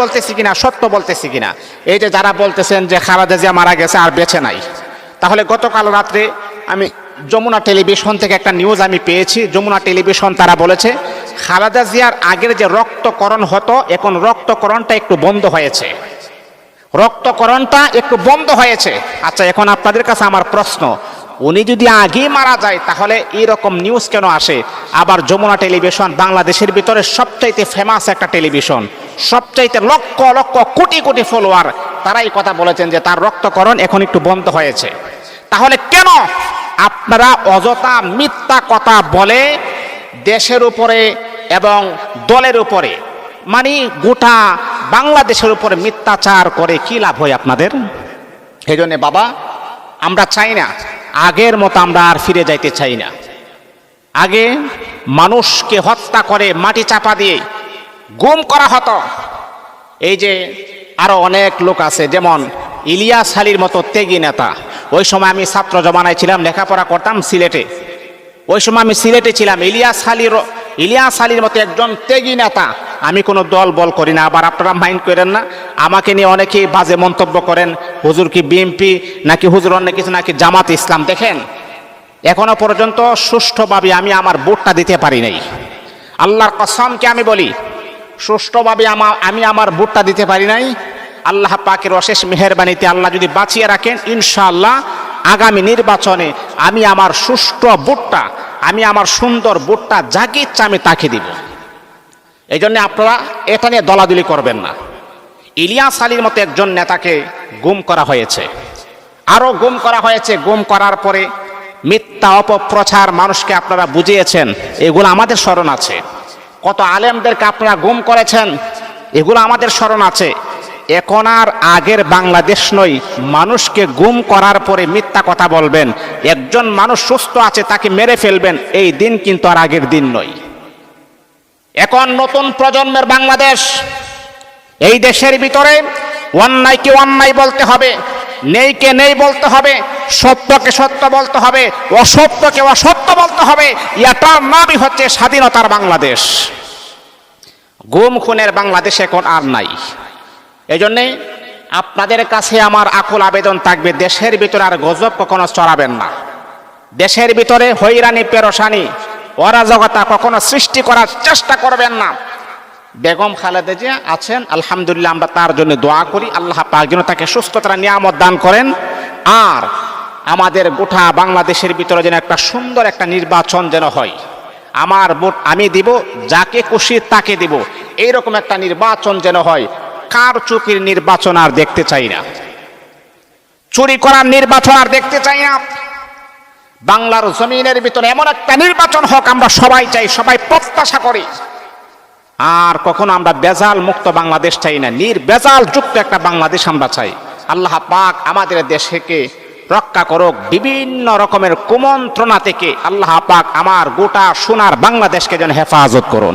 বলতেছি কিনা, সত্য বলতেছি কিনা? এই যে যারা বলতেছেন যে খালেদা জিয়া মারা গেছে আর বেঁচে নাই। তাহলে গতকাল রাত্রে আমি যমুনা টেলিভিশন থেকে একটা নিউজ আমি পেয়েছি। যমুনা টেলিভিশন তারা বলেছে, খালেদা জিয়ার আগের যে রক্তকরণ হতো, এখন রক্তকরণটা একটু বন্ধ হয়েছে। রক্তকরণটা একটু বন্ধ হয়েছে। আচ্ছা এখন আপনাদের কাছে আমার প্রশ্ন, উনি যদি আগেই মারা যায়, তাহলে এইরকম নিউজ কেন আসে? আবার যমুনা টেলিভিশন বাংলাদেশের ভিতরে সবচাইতে ফেমাস একটা টেলিভিশন সবচাইতে লক্ষ লক্ষ কোটি কোটি ফলোয়ার তারাই কথা বলেছেন যে তার রক্তকরণ এখন একটু বন্ধ হয়েছে। তাহলে কেন আপনারা অযথা মিথ্যা কথা বলে দেশের উপরে এবং দলের উপরে মানে গোটা বাংলাদেশের উপরে মিথ্যাচার করে কি লাভ হয় আপনাদের? সেই জন্যে বাবা, আমরা চাই না, আগের মতো আমরা আর ফিরে যাইতে চাই না। আগে মানুষকে হত্যা করে মাটি চাপা দিয়ে গুম করা হতো। এই যে আরও অনেক লোক আছে, যেমন ইলিয়াস আলীর মতো তেগি নেতা। ওই সময় আমি ছাত্র জমানায় ছিলাম, লেখাপড়া করতাম সিলেটে। ওই সময় আমি সিলেটে ছিলাম, ইলিয়াস আলীর ইলিয়াস আলীর মতো একজন তেগি নেতা। আমি কোনো দল বল করি না, আবার আপনারা মাইন্ড করেন না। আমাকে নিয়ে অনেকেই বাজে মন্তব্য করেন, হুজুর কি বিএমপি নাকি হুজুর অন্য কিছু নাকি জামাত ইসলাম? দেখেন, এখনও পর্যন্ত সুষ্ঠুভাবে আমি আমার ভোটটা দিতে পারি নাই। আল্লাহর কসমকে আমি বলি? সুষ্ঠুভাবে আমা আমি আমার ভোটটা দিতে পারি নাই। আল্লাহ পাকের অশেষ মেহরবানিতে আল্লাহ যদি বাঁচিয়ে রাখেন, ইনশাআল্লাহ আগামী নির্বাচনে আমি আমার সুষ্ঠু ভোটটা, আমি আমার সুন্দর ভোটটা যাকে ইচ্ছা আমি তাকে দিব। এই জন্য আপনারা এটা নিয়ে দলাদলি করবেন না। ইলিয়াস আলীর মতো একজন নেতাকে গুম করা হয়েছে। আরও গুম করা হয়েছে, গুম করার পরে মিথ্যা অপপ্রচার মানুষকে আপনারা বুঝিয়েছেন, এগুলো আমাদের স্মরণ আছে। কত আলেমদেরকে আপনারা গুম করেছেন? এগুলো আমাদের স্মরণ আছে। এখন আর আগের বাংলাদেশ নই, মানুষকে গুম করার পরে মিথ্যা কথা বলবেন। একজন মানুষ সুস্থ আছে, তাকে মেরে ফেলবেন। এই দিন কিন্তু আর আগের দিন নয় এখন নতুন প্রজন্মের বাংলাদেশ, এই দেশের ভিতরে অন্যায়কে অন্যায় বলতে হবে নেইকে নেই বলতে হবে, সত্যকে সত্য বলতে হবে, অসত্যকে অসত্য বলতে হবে এটার নামই হচ্ছে স্বাধীনতার বাংলাদেশ। গুম খুনের বাংলাদেশ এখন আর নাই। এই জন্যে আপনাদের কাছে আমার আকুল আবেদন থাকবে, দেশের ভিতরে আর গজব কখনো চড়াবেন না। দেশের ভিতরে হৈরানি পেরোসানি অরাজকতা কখনো সৃষ্টি করার চেষ্টা করবেন না। বেগম খালেদা যে আছেন, আলহামদুলিল্লাহ আমরা তার জন্য দোয়া করি, আল্লাহ পাক যেন তাকে সুস্থতার নিয়ামত দান করেন। আর আমাদের গোটা বাংলাদেশের ভিতরে যেন একটা সুন্দর একটা নির্বাচন যেন হয়। আমার ভোট আমি দিব, যাকে খুশি তাকে দিব। এইরকম একটা নির্বাচন যেন হয়, কার চুকির নির্বাচন আর দেখতে চাই না। চুরি করার নির্বাচন আর দেখতে চাই না। বাংলার জমিনের ভিতরে এমন একটা নির্বাচন হোক, আমরা সবাই চাই, সবাই প্রত্যাশা করি। আর কখনো আমরা বেজাল মুক্ত বাংলাদেশ চাই না, নির্বেজাল যুক্ত একটা বাংলাদেশ আমরা চাই। আল্লাহ পাক আমাদের দেশকে রক্ষা করুক বিভিন্ন রকমের কুমন্ত্রণা থেকে আল্লাহ পাক আমার গোটা সোনার বাংলাদেশকে যেন হেফাজত করুন।